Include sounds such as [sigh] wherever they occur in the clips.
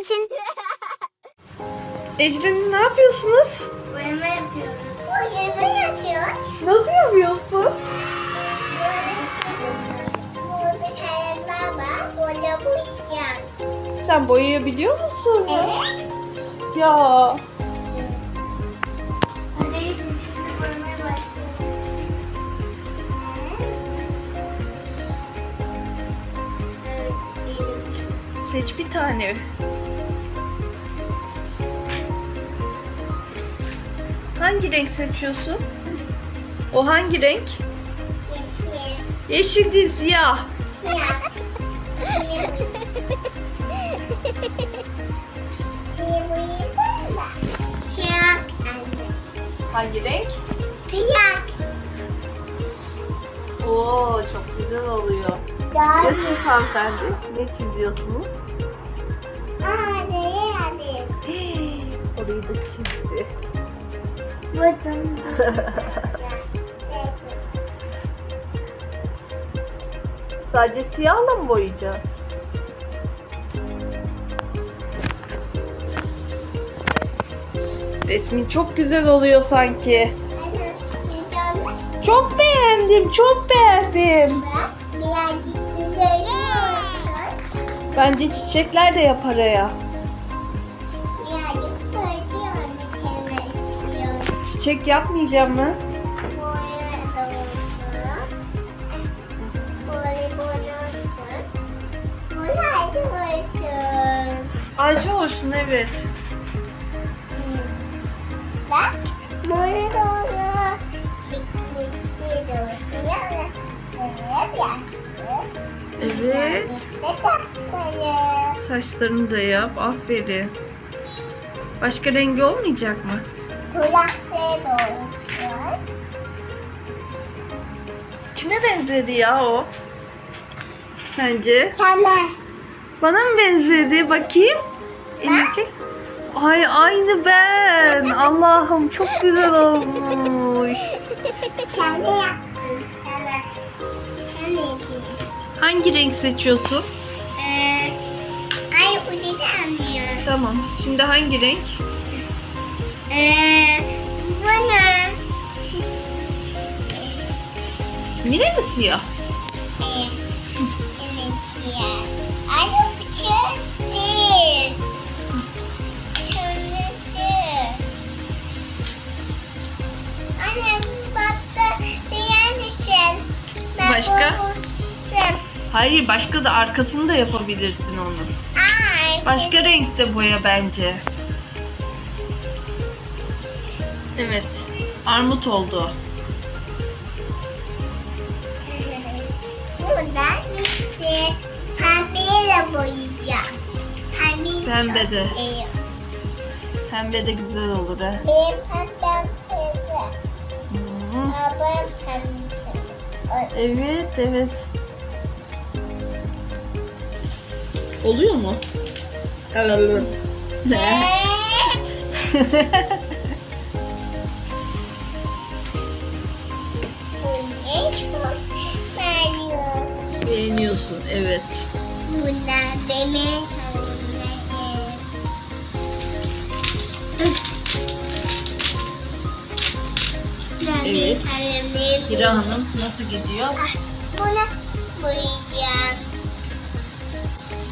için. Ecrin ne yapıyorsunuz? Boyama yapıyoruz. Boyama yapıyoruz. Nasıl yapıyorsun? Boyayacağım. Sen boyayabiliyor musun? Evet. Ya Hadi şimdi boyamaya başlayalım. Evet, benim. seç bir tane. Hangi renk seçiyorsun? O hangi renk? Yeşil. Yeşil değil siyah. Siyah. Siyah. Hangi renk? Siyah. Oo çok güzel oluyor. Daha Nasıl hanımefendi? Ne çiziyorsunuz? Hadi hadi. [gasps] Orayı da çizdi. Bakın. Sadece siyahla mı boyayacaksın? Resmin çok güzel oluyor sanki. Çok beğendim, çok beğendim. Bence çiçekler de yapar ya. Çiçek yapmayacağım mı? Acı olsun. Evet. Bak. Böyle birazcık. Evet. Saçlarını da yap. Aferin. Başka rengi olmayacak mı? Olsun. Kime benzedi ya o? Sence? Sana. Bana mı benzedi? Bakayım. Elini çek. Ay aynı ben. [laughs] Allah'ım çok güzel olmuş. Sana yaptım. Sana. Sen ne yapıyorsun? Hangi renk seçiyorsun? Ee, ay da anlıyor. Tamam. Şimdi hangi renk? Ee, bana. Yine mi siyah? Evet. Evet ya. Ay ucu değil. Kırmızı. Anne bak da diğer için. Ben Başka? Hayır başka da arkasını da yapabilirsin onun. Ay. Başka renkte boya bence. Evet. Armut oldu. Buradan bitti. Pembeyle boyayacağım. Pembe. Pembe de. Evet. Pembe de güzel olur ha. Benim pembem. Hı. Abim pembe. Evet, evet. Oluyor mu? Bu [laughs] [laughs] Beğeniyorsun, evet. Bunlar benim Evet. Hira Hanım nasıl gidiyor? Ah, Bunu boyayacağım.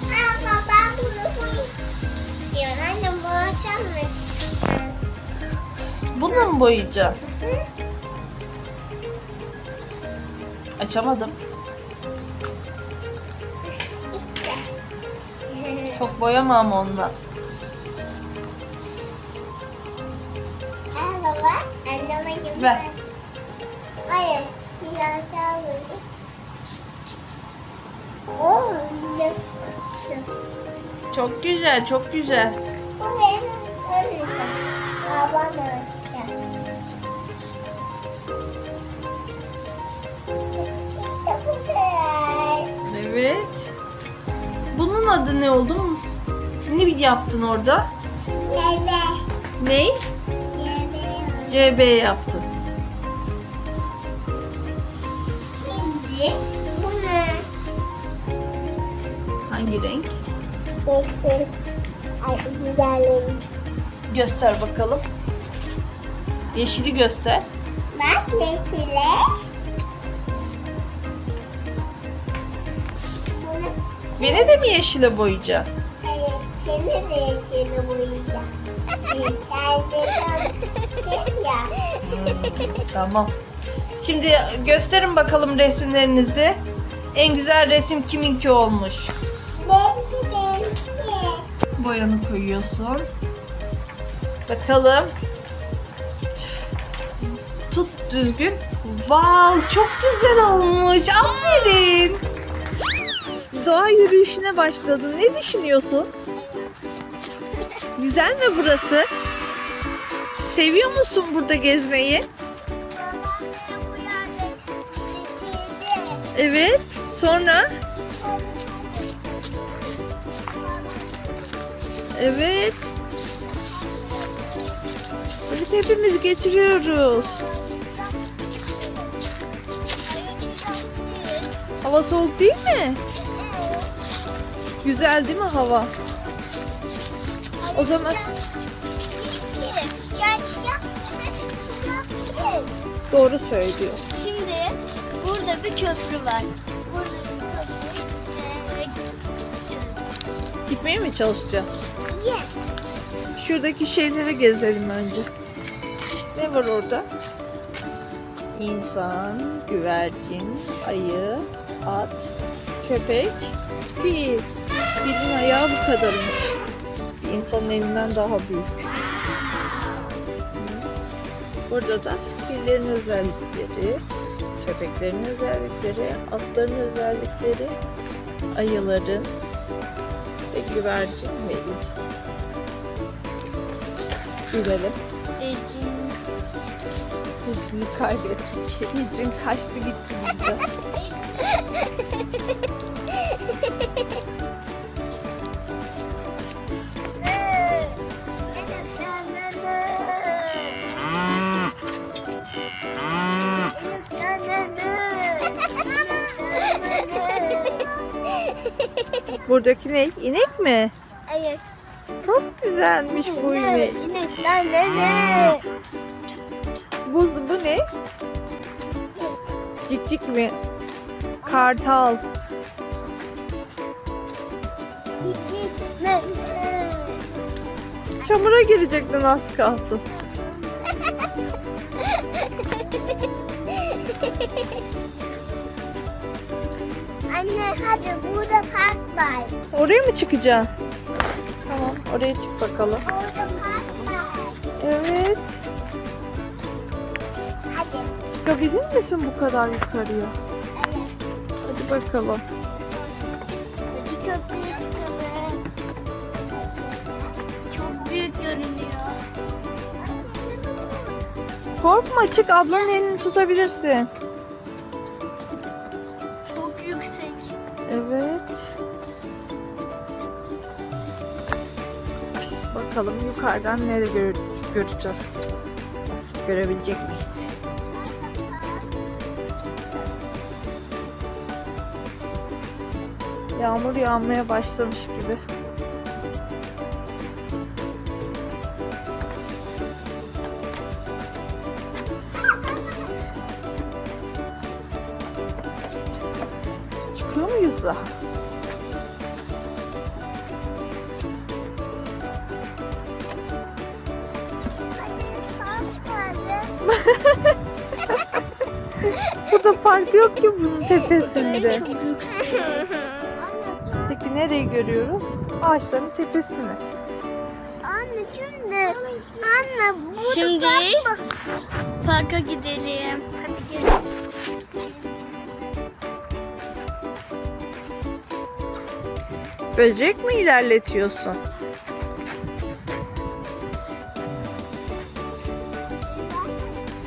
Aa, baba bunu boyayacağım. Anne boyayacağım mı? Bunu mu boyayacaksın? Hı? Açamadım. Çok boyama ama onunla. Al baba, anneme gibi. Ver. Hayır, biraz daha böyle. Oo, ne? Çok güzel, çok güzel. Bu benim. Babam ölçtü. Adı ne oldu? Ne yaptın orada? Bebe. Ney? CB yaptın. Şimdi bunu Hangi renk? geçir. Ay güzellerim. Göster bakalım. Yeşili göster. Bak Beni de mi yeşile boyayacaksın? evet, seni de yeşile şey ya. [laughs] Tamam. Şimdi gösterin bakalım resimlerinizi. En güzel resim kiminki olmuş? Benimki benimki. Boyanı koyuyorsun. Bakalım. Tut düzgün. Wow, çok güzel olmuş. Aferin. Doğa yürüyüşüne başladın. Ne düşünüyorsun? Güzel mi burası? Seviyor musun burada gezmeyi? Evet. Sonra? Evet. Evet hepimiz getiriyoruz. Hava soğuk değil mi? Güzel değil mi hava? O zaman doğru söylüyor. Şimdi burada bir köprü var. Burada bir köprü. Gitmeye mi çalışacağız? Yes. Şuradaki şeyleri gezelim önce. Ne var orada? İnsan, güvercin, ayı, at, köpek, fil. Filin ayağı bu kadarmış. Bir insanın elinden daha büyük. Burada da fillerin özellikleri, köpeklerin özellikleri, atların özellikleri, ayıların ve güvercin ve insan. Gülelim. Hicrini kaybettik. Hicrin kaçtı gitti bizden. [laughs] [laughs] Buradaki ne? İnek mi? Evet. Çok güzelmiş bu inek. İnekler ne? Bu, bu ne? Cikcik mi? Kartal. Çamura girecektin az kalsın. [laughs] Anne hadi burada park var. Oraya mı çıkacaksın? Tamam oraya çık bakalım. Orada park var. Evet. Hadi. Çıkabilir misin bu kadar yukarıya? Evet. Hadi bakalım. Hadi köprüye çıkalım. Çok büyük görünüyor. Korkma çık ablanın elini tutabilirsin. Bakalım yukarıdan nereye gör- göreceğiz. Görebilecek miyiz? Yağmur yağmaya başlamış gibi. Çıkıyor muyuz daha? [laughs] Burada park yok ki bunun tepesinde. Çok yüksek. Peki nereyi görüyoruz? Ağaçların tepesini. Anne şimdi anne burada Şimdi var. parka gidelim. Hadi gel. Böcek mi ilerletiyorsun?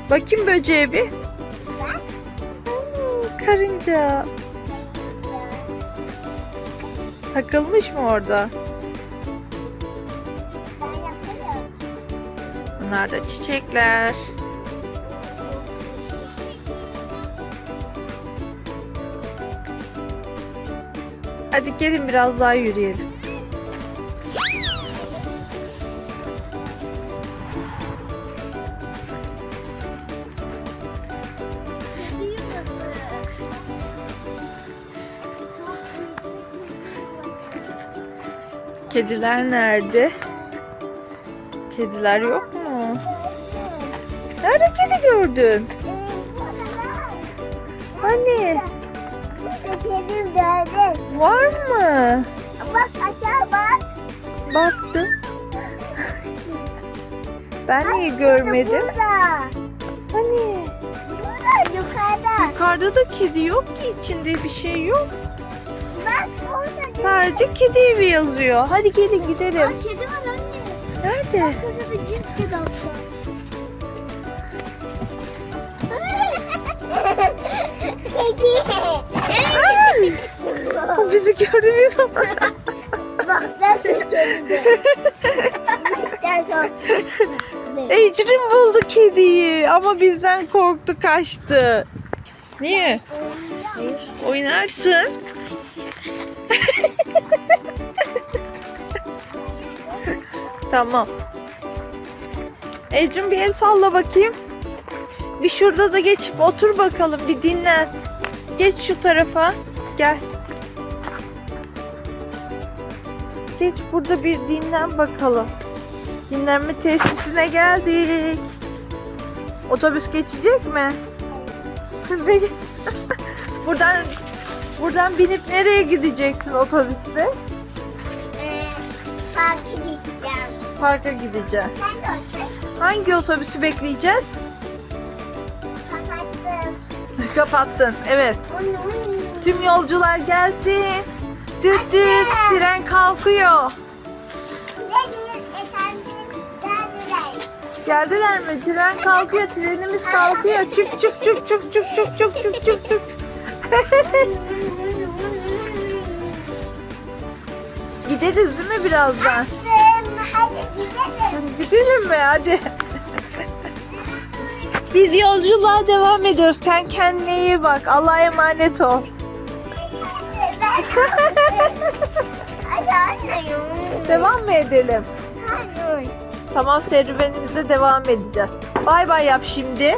Bakayım böceğe bir. Bak. Karınca. Takılmış mı orada? Bunlar da çiçekler. Hadi gelin biraz daha yürüyelim. Kediler nerede? Kediler yok mu? Nerede kedi gördün? Hani? Kedim gördüm. Var mı? Bak aşağı bak. Baktım. Ben niye görmedim? Burada. Hani? Burada yukarıda. Yukarıda da kedi yok ki içinde bir şey yok. Sadece kedi evi yazıyor. Hadi gelin gidelim. Aa, kedi var anne. Nerede? Burada bir cins kedi hatta. Kedi. O bizi gördü biz onu. Bak nasıl çözdü. Ecrin buldu kediyi ama bizden korktu kaçtı. Niye? Oynarsın. [laughs] tamam. Ecrin bir el salla bakayım. Bir şurada da geçip otur bakalım bir dinlen. Geç şu tarafa. Gel. Geç burada bir dinlen bakalım. Dinlenme tesisine geldik. Otobüs geçecek mi? [laughs] [laughs] Buradan buradan binip nereye gideceksin otobüste? Ee, Park gideceğim. Parka gideceğim. Hangi otobüsü bekleyeceğiz? Kapattım. Kapattın. Evet. Tüm yolcular gelsin. Düt düt tren kalkıyor. Geldiler. Geldiler mi? Tren kalkıyor. Trenimiz kalkıyor. Çık çık çık çık çık çık çık çık çık [laughs] çık. Gideriz değil mi birazdan? Hadi gidelim. Mi? Hadi. [laughs] Biz yolculuğa devam ediyoruz. Sen kendine iyi bak. Allah'a emanet ol. [laughs] Devam mı edelim? Hadi. Tamam serüvenimize devam edeceğiz. Bay bay yap şimdi.